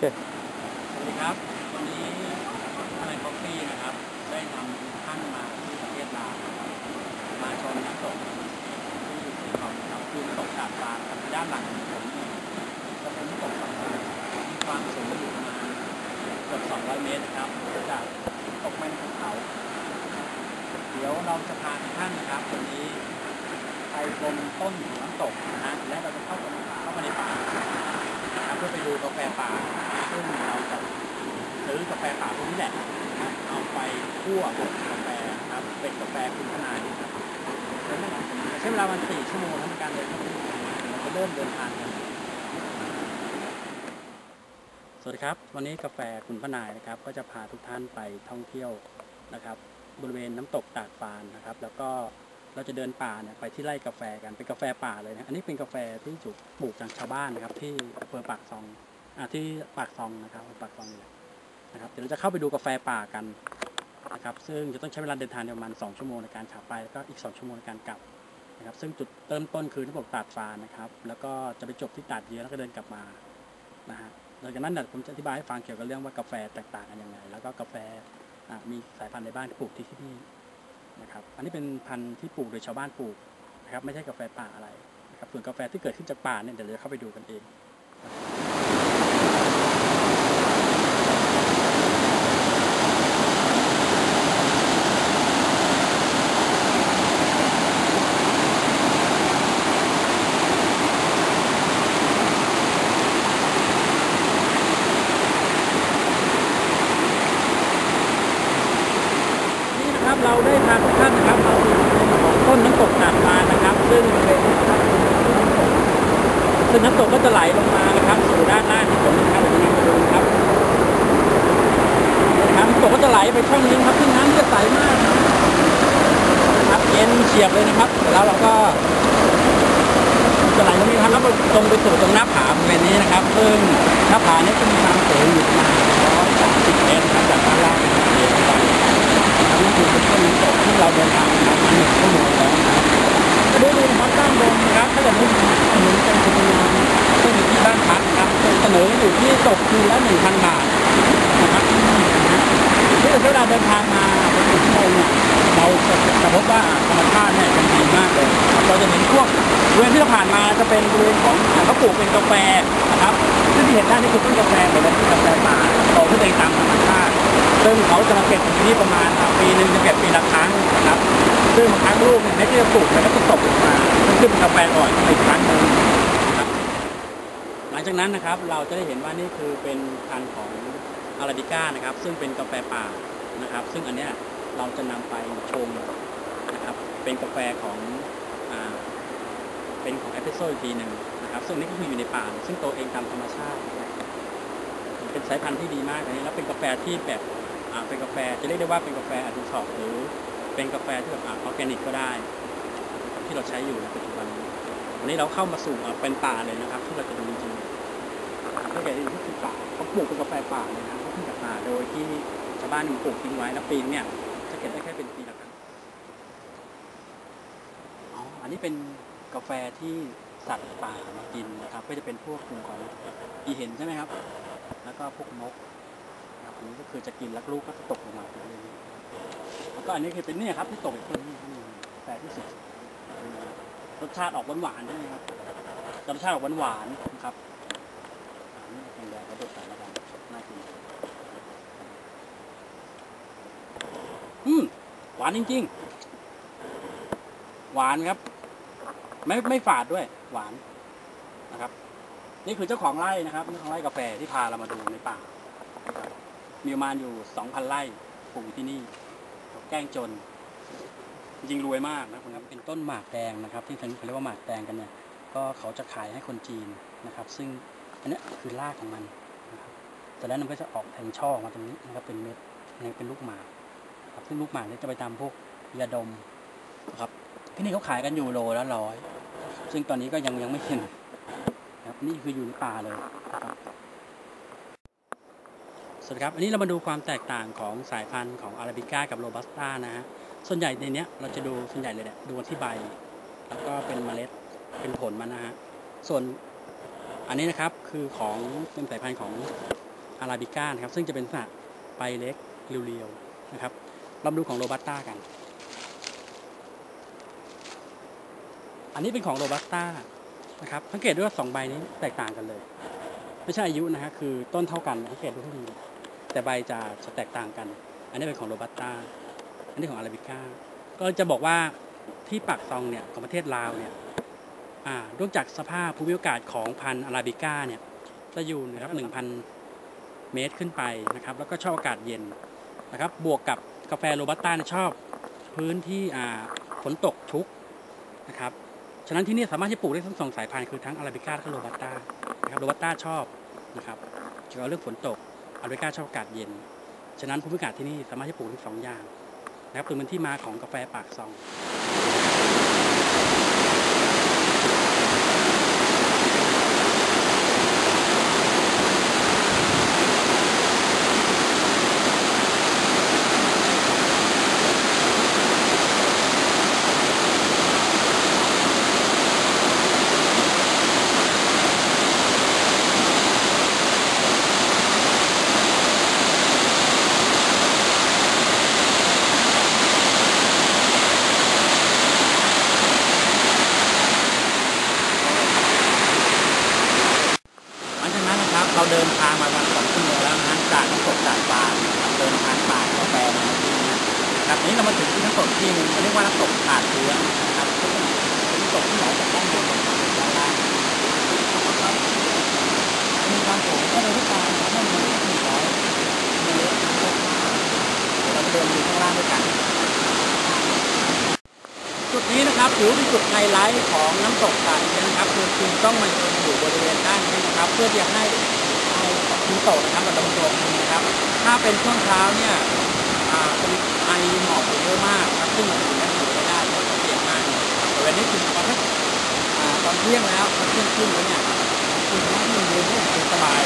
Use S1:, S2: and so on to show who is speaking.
S1: สวัสดีครับวันนี้อะไรคอฟฟี่นะครับ ได้นำท่านมาที่ประเทศลาวมาชมน้ำตกที่อยู่ในเขาครับคือน้ำตกตาดฟาครับด้านหลังของผมเนี่ยจะเป็นน้ำตกตาดฟามีความสูงอยู่ประมาณเกือบ200 เมตรนะครับจากตกแม่นของเขาเดี๋ยวเราจะพาท่านนะครับวันนี้ไปชมต้นน้ำตกนะฮะและเราจะเข้าไปเข้าไปในป่า นะเพื่อไปดูกาแฟป่าซึ่งเราจะซื้อกาแฟป่าพวกนี้แหละนะเอาไปคั่วบดกาแฟครับเป็นกาแฟคุณขนาดนี้ครับใช้เวลาใช้เวลามันสี่ชั่วโมงในการเดินเข้าไปเราจะเริ่มเดินทางกันสวัสดีครับ วันนี้กาแฟคุณพนายนะครับ ก็จะพาทุกท่านไปท่องเที่ยวนะครับ บริเวณน้ำตกตาดฟานนะครับ แล้วก็ เราจะเดินป่าเนี่ยไปที่ไร่กาแฟกันเป็นกาแฟป่าเลยนะอันนี้เป็นกาแฟที่ถูกปลูกจากชาวบ้านนะครับ ที่อำเภอปากซองอ่าที่ปากซองนะครับปากซองนี่แหละนะครับเดี๋ยวเราจะเข้าไปดูกาแฟป่ากันนะครับ ซึ่งจะต้องใช้เวลาเดินทางประมาณ 2 ชั่วโมงในการขับไปแล้วก็อีก 2 ชั่วโมงในการกลับนะครับ ซึ่งจุดเริ่มต้นคือน้ำตกตาดฟานนะครับ แล้วก็จะไปจบที่ตาดเยียแล้วก็เดินกลับมานะฮะหลังจากนั้นผมจะอธิบายให้ฟังเกี่ยวกับเรื่องว่ากาแฟแตกต่างกันยังไง แล้วก็กาแฟมีสายพันธุ์ในบ้านที่ปลูกที่ที่นี่ นะครับอันนี้เป็นพันธุ์ที่ปลูกโดยชาวบ้านปลูกนะครับไม่ใช่กาแฟป่าอะไรนะครับส่วนกาแฟที่เกิดขึ้นจากป่าเนี่ยเดี๋ยวเราจะเข้าไปดูกันเอง นะครับ เราได้พาทุกท่านนะครับมาสู่ของต้นน้ำตกตาดฟานนะครับ ซึ่งเป็นซึ่งน้ำตกก็จะไหลลงมานะครับสู่ด้านล่างที่ผมนะครับผมนำมาดูนะครับน้ำตกก็จะไหลไปช่องนี้ครับซึ่งน้ำจะใสมากครับเย็นเฉียบเลยนะครับแล้วเราก็จะไหลตรงนี้ครับแล้วตรงไปสู่ตรงหน้าผาบริเวณนี้นะครับ ซึ่งหน้าผานี้จะมีความสูงอยู่ประมาณ130เมตรครับเรียนไป นี่คือเป็นต้นน้ำตกที่ เราเดินทางมาหนึ่งชั่วโมงแล้วนะครับก็ดูดูนะครับด้านบนนะครับถ้าเกิดไม่มีถนนเป็นสุพรรณก็อยู่ที่บ้านพักครับเสนออยู่ที่ตกคืนละหนึ่งพันบาทนะครับที่เราใช้เวลาเดินทางมาเป็นชั่วโมงเนี่ยเราจะพบว่าธรรมชาติเนี่ยเป็นดีมากเลยเราจะเห็นพวกบริเวณที่เราผ่านมาจะเป็นบริเวณของเขาปลูกเป็นกาแฟนะครับซึ่งที่เห็นด้านนี้คือต้นกาแฟเหมดเลยที่กาแฟป่าโตขึ้นเอ ซึ่งเขาจะมาเก็บที่นี่ประมาณปีหนึ่งจะเก็บปีละครั้งนะครับ ซึ่งบางครั้งลูกเนี่ยที่จะปลูกแล้วก็ตกลงมาซึ่งขึ้นเป็นกาแฟอ่อนอีกครั้งหนึ่งนะครับหลังจากนั้นนะครับเราจะได้เห็นว่านี่คือเป็นพันธุ์ของอาราบิก้านะครับ ซึ่งเป็นกาแฟป่านะครับ ซึ่งอันเนี้ยเราจะนำไปชงนะครับ เป็นกาแฟของอ่าเป็นของเอสเปรสโซ่อีกทีหนึ่งนะครับซึ่งนี่ก็คืออยู่ในป่า ซึ่งโตเองตามธรรมชาติ เป็นสายพันธุ์ที่ดีมากเลยแล้วเป็นกาแฟที่แบบ เป็นกาแฟจะเรียกได้ว่าเป็นกาแฟอัดช็อปหรือเป็นกาแฟที่แบบอ่าออร์แกนิกก็ได้ ที่เราใช้อยู่ในปัจจุบันวันนี้เราเข้ามาสู่เป็นป่าเลยนะครับ ที่เราจะดูจริงๆก็แก่ที่คือป่าเขาปลูกเป็นกาแฟป่าเลยนะเขาขึ้นจากป่าโดยที่ชาวบ้านมันปลูกทิ้งไว้แล้วปีนเนี่ยจะเก็บได้แค่เป็นปีละครั้งอ๋ออันนี้เป็นกาแฟที่สัตว์ป่ามากินนะครับ ก็จะเป็นพวกกลุ่มของอีเห็นใช่ไหมครับ แล้วก็พวกนก อันนี้ก็คือจะกินแล้วลูกก็จะตกลงมาแล้วก็อันนี้คือเป็นเนี่ยครับที่ตกอีกคนนี่แปลกที่สุดรสชาติออกหวานๆใช่ไหมครับรสชาติออกหวานๆนะครับนนี้เป็นแดงกระโดดสารละกันน่ากินอืมหวานจริง ๆ หวานครับ ไม่ไม่ฝาดด้วย หวานนะครับ นี่คือเจ้าของไร่นะครับเจ้าของไร่กาแฟที่พาเรามาดูในป่า มีประมาณอยู่ 2,000 ไร่ปลูกที่นี่แกล้งจน จริงรวยมากนะคุณครับเป็นต้นหมากแดงนะครับ ที่เขาเรียกว่าหมากแดงกันเนี่ยก็เขาจะขายให้คนจีนนะครับ ซึ่งอันนี้คือรากของมันนะครับแต่แล้วมันก็จะออกแทงช่อมาตรงนี้นะครับเป็นเม็ดนี่เป็นลูกหมากครับซึ่งลูกหมากเนี่ยจะไปตามพวกยาดมนะครับที่นี่เขาขายกันอยู่โลละร้อยซึ่งตอนนี้ก็ยังยังไม่เห็นครับนี่คืออยู่ในป่าเลยนะครับ สวัสดีครับ อันนี้เรามาดูความแตกต่างของสายพันธุ์ของอาราบิก้ากับโรบัสต้านะฮะ ส่วนใหญ่ในเนี้ยเราจะดูส่วนใหญ่เลยเนี่ยดูที่ใบ แล้วก็เป็นเมล็ด เป็นผลมันนะฮะ ส่วนอันนี้นะครับคือของเป็นสายพันธุ์ของอาราบิก้านะครับ ซึ่งจะเป็นลักษณะใบเล็กเรียวๆนะครับ เรามาดูของโรบัสต้ากัน อันนี้เป็นของโรบัสต้านะครับสังเกตด้วยว่าสองใบนี้แตกต่างกันเลย ไม่ใช่อายุนะฮะคือต้นเท่ากันสังเกตดูให้ดี แต่ใบจะจะแตกต่างกัน อันนี้เป็นของโรบัสต้าอันนี้ของอาราบิก้าก็จะบอกว่าที่ปากซองเนี่ยของประเทศลาวเนี่ยอ่าเนื่องจากสภาพภูมิอากาศของพันธุ์อาราบิก้าเนี่ยจะอยู่นะครับ1,000 เมตรขึ้นไปนะครับ แล้วก็ชอบอากาศเย็นนะครับ บวกกับกาแฟโรบัสต้าเนี่ยชอบพื้นที่อ่าฝนตกชุกนะครับ ฉะนั้นที่นี่สามารถที่ปลูกได้ทั้งสองสายพันธุ์คือทั้งอาราบิก้าและโรบัสต้านะครับ โรบัสต้าชอบนะครับเกี่ยวกับเรื่องฝนตก อาราบิกาชอบอากาศเย็น ฉะนั้นภูมิอากาศที่นี่สามารถที่ปลูกทั้งสองอย่างนะครับถึงเป็นที่มาของกาแฟปากซอง หลังจากนั้นนะครับเราเดินทางมาประมาณสองชั่วโมงแล้วนะฮะจากน้ำตกจากปลานะครับเดินทางป่ากาแฟมาที่นี่ นี้เรามาถึงที่น้ำตกที่นึงเรียกว่าน้ำตกขาดเชื้อนะครับซึ่งเป็นน้ำตกที่ไหลจากด้านบนลงมาด้านล่างมีความสูงก็เลยที่การทำให้มันหนึ่งร้อยเมตรนะเราเดินดูข้างล่างด้วยกัน จุดนี้นะครับถือเป็นจุดไฮไลท์ของน้ำตกสายนี้นะครับคือคุณต้องมาอยู่บริเวณด้านนี้นะครับ เพื่อที่จะให้ให้คุณโตกนะครับมาดำรงนะครับ ถ้าเป็นช่วงเช้าเนี่ย ที่ยงแล้วเที่ยงขึ้นแล้วเนี่ยคุณแม่ที่มันย็นนี่สบาย